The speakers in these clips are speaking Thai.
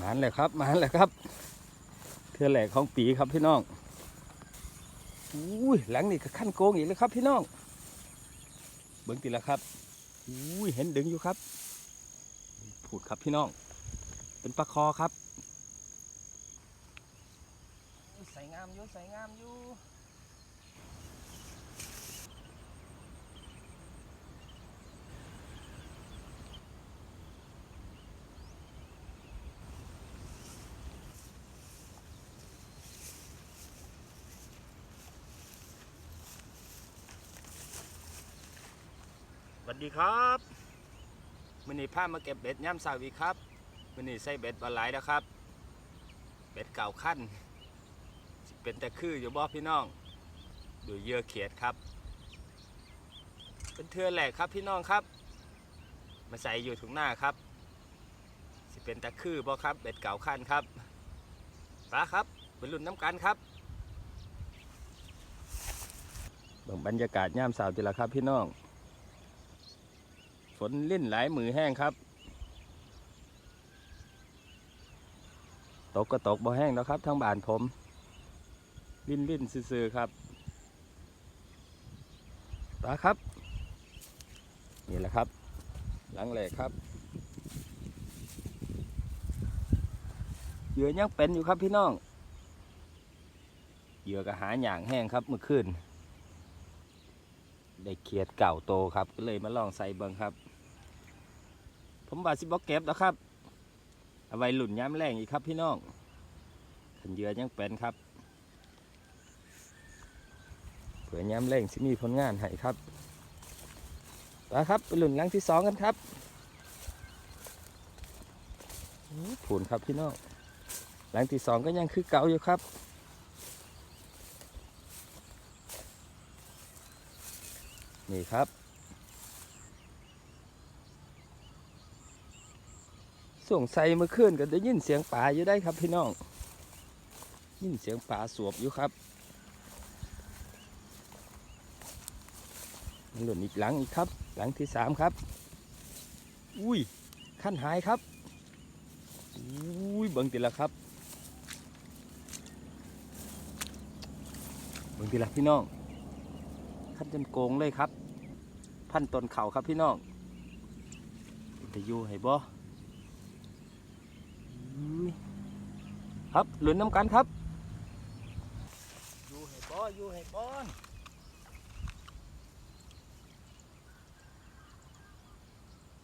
มานเลยครับมานเลยครับ เทือแหลกของปีครับพี่น้องอุ้ยหลังนี่ก็ขั้นโกงอีกแล้วครับพี่น้องเบิ้งตีละครับอุ้ยเห็นดึงอยู่ครับผูดครับพี่น้อง เป็นปลาคอครับใส่งามอยู่ใส่งามอยู่ วัสดีครับมื่อนี้พามาเก็บเบ็ดย่ำสาวีครับมื่อนี้ใส่เบ็ดปลาไหลแล้วครับ เบ็ดเก่าขั้นเป็นแต่คืออยู่บ่พี่น้อง ดูเยื่อเขียดครับ เป็นเทือแหลกครับพี่น้องครับ มาใส่อยู่ถุงหน้าครับสิเป็นตะคือบ่ครับ เบ็ดเก่าขั้นครับปลาครับเป็นรุ่นน้ำกันครับเบิ่งบรรยากาศย่ามสาวทีละครับพี่น้อง ฝนลิ่นหลายมือแห้งครับ ตกก็ตกบ่แห้งแล้วครับทั้งบ้านผมลิ่นลิ่นซื่อๆครับปลาครับ นี่แหละครับ หลังแหลกครับเหยื่อยังเป็นอยู่ครับพี่น้องเหยื่อก็หาหยางแห้งครับเมื่อคืนได้เขียดเก่าโตครับก็เลยมาลองใส่เบิงครับ ผมบาสิบอกเก็บแล้วครับ เอาไว้หลุ่นย้ำแรงอีกครับพี่น้องขันเหยื่อยังเป็นครับ เผื่อย้ำแรงสิมีผลงานให้ครับไปครับไปหลุ่นหลังที่สองกันครับอู้ผุนครับพี่น้องหลังที่สองก็ยังคือเก่าอยู่ครับนี่ครับ ส่วงใส่เมื่อคืนก็ได้ยินเสียงป่าอยู่ได้ครับพี่น้อง ยินเสียงป่าสวบอยู่ครับหล่นอีกหลังอีกครับ หลังที่สามครับ อุ้ยขั้นหายครับ อุ้ยเบิ่งตีละครับ เบิ่งตีละพี่น้องขั้นจนโกงเลยครับ พันต้นเข่าครับพี่น้องจะอยู่ให้บ่อุ้ย ครับหลุนน้ำกันครับ อยู่ให้บ่อยู่ให้บ่อน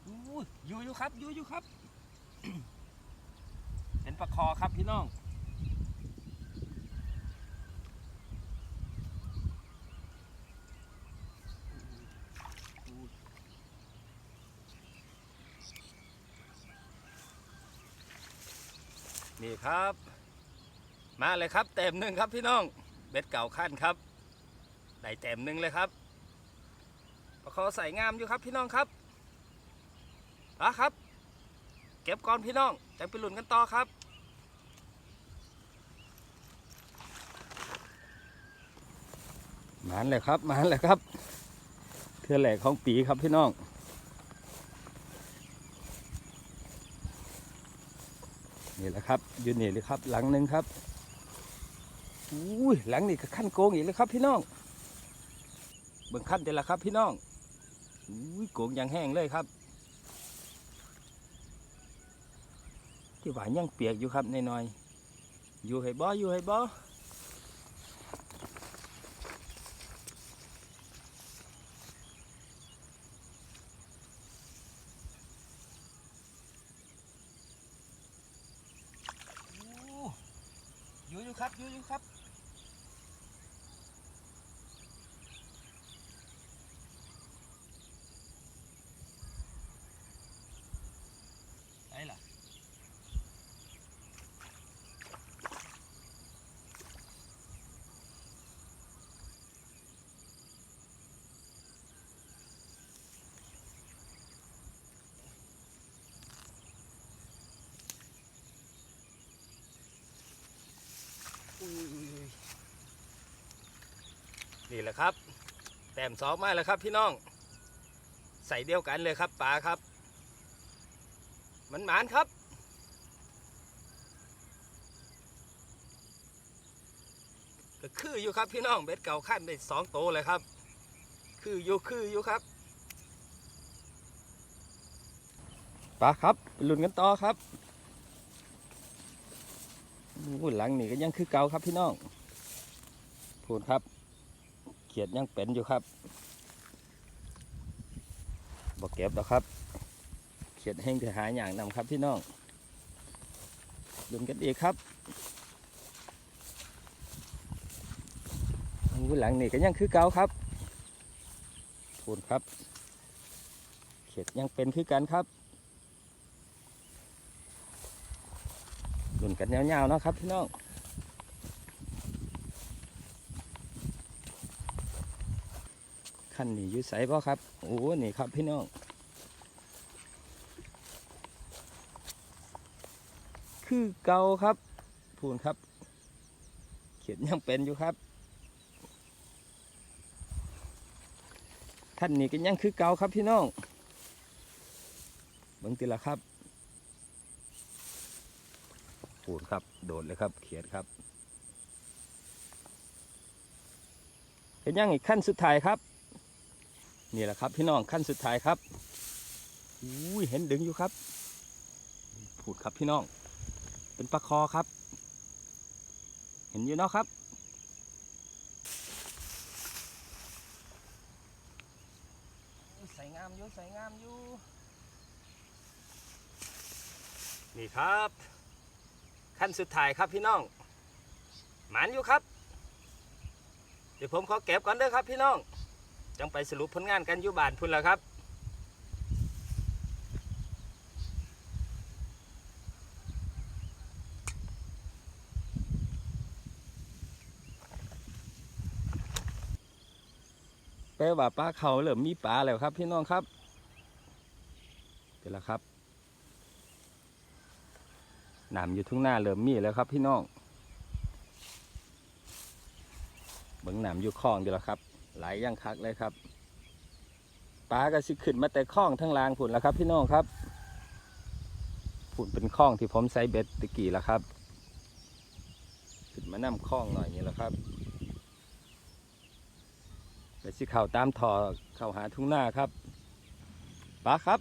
อุ้ยอยู่อยู่ครับอยู่อยู่ครับเป็นปลาคอครับพี่น้องนี่ครับ มาเลยครับเต็มหนึ่งครับพี่น้องเบ็ดเก่าขั้นครับ ได้เต็มหนึ่งเลยครับประคอใส่งามอยู่ครับพี่น้องครับมาครับ เก็บก่อนพี่น้องจะไปหลุนกันต่อครับมานเลยครับมานเลยครับเทือแหลกของปีครับพี่น้องนี่แหละครับอยืนนี่เลยครับหลังหนึ่งครับ อุ้ยหลังนี่ก็ขั้นโกงอีกเลยครับพี่น้องเบิ่งขั้นเดียวละครับพี่น้องอุ้ยโกงอย่างแห้งเลยครับ ที่หวานยังเปียกอยู่ครับนน้อยๆอยู่ให้บ่อยู่ให้บ่อยู่อยู่ครับอยู่อยู่ครับี่แหละครับ แต้มสองมาแล้วครับพี่น้อง ใส่เดียวกันเลยครับป๋าครับ มันหมานครับก็คืออยู่ครับพี่น้องเบ็ดเก่าขั้นได้สองโตเลยครับ คืออยู่คืออยู่ครับป๋าครับลุ้นกันต่อครับหุ่นหลังนี่ก็ยังคือเก่าครับพี่น้องพูดครับ ขียดยังเป็นอยู่ครับบอกเก็บแล้วครับ เขียดแห้งจะหาอย่างนำครับพี่น้องลุ้นกันอีกครับอู้หลังนี่ก็ยังคือเก่าครับพูดครับ เขียดยังเป็นคือกันครับลุ้นกันยาวๆนะครับพี่น้อง ขั้นนี้อยู่ใสบ่ครับ โอ้นี่ครับพี่น้อง คือเก่าครับพูนครับ เขียนยังเป็นอยู่ครับขั้นนี้ก็ยังคือเก่าครับพี่น้องบิ่งติละครับพูนครับ โดดเลยครับ เขียนครับเป็นยังอีกขั้นสุดท้ายครับ นี่แหละครับ พี่น้องขั้นสุดท้ายครับอุ้ยเห็นดึงอยู่ครับพูดครับพี่น้อง เป็นปลาคอครับ เห็นอยู่เนาะครับใส่งามอยู่ใส่งามอยู่นี่ครับ ขั้นสุดท้ายครับพี่น้อง หมานอยู่ครับ เดี๋ยวผมขอเก็บก่อนเด้อครับพี่น้อง จังไปสรุปผลงานกันอยู่บ้านพุ่นแล้วครับแปลว่าปลาเขาเริ่มมีปลาแล้วครับ พี่น้องครับเป็นแล้วครับหน้ำอยู่ทุ่งหน้าเริ่มมีแล้วครับพี่น้องเบิ้งน้ำอยู่คลองเดี๋ยวแล้วครับ หลายอย่างคักเลยครับปลาก็สิขึ้นมาแต่คลองทั้งรางผุนแล้วครับ พี่น้องครับผุนเป็นคลองที่ผมใส่เบ็ดตะกี้แล้วครับ ขึ้นมาน้ำคลองหน่อยนี่แหละครับเดี๋ยวสิเข่าตามท่อเข้าหาทุ่งหน้าครับปลาครับ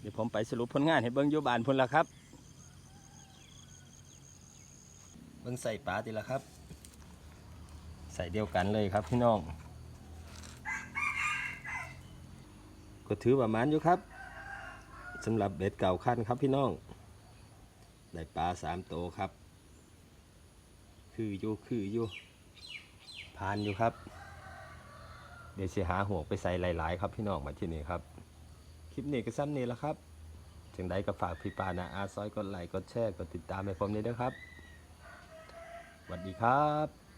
เดี๋ยวผมไปสรุปผลงานให้เบิ้งอยู่บ้านพุ่นละครับ เบิ้งใส่ปลาทีละครับ ส่เดียวกันเลยครับพี่น้อง ก็ถือประมาณอยู่ครับสำหรับเบ็ดเก่าขั้นครับพี่น้อง ได้ปลาสามโตครับ คืออยู่คืออยู่พานอยู่ครับ เดี๋ยวสิหาหัวไปใส่หลาย ๆ ครับพี่น้องมาที่นี่ครับ คลิปนี้ก็ซ้ำนี้แล้วครับจึงใดก็ฝากพี่ปานะอาซอยกดไลค์กดแชร์กดติดตามให้ผมด้วยนะครับสวัสดีครับ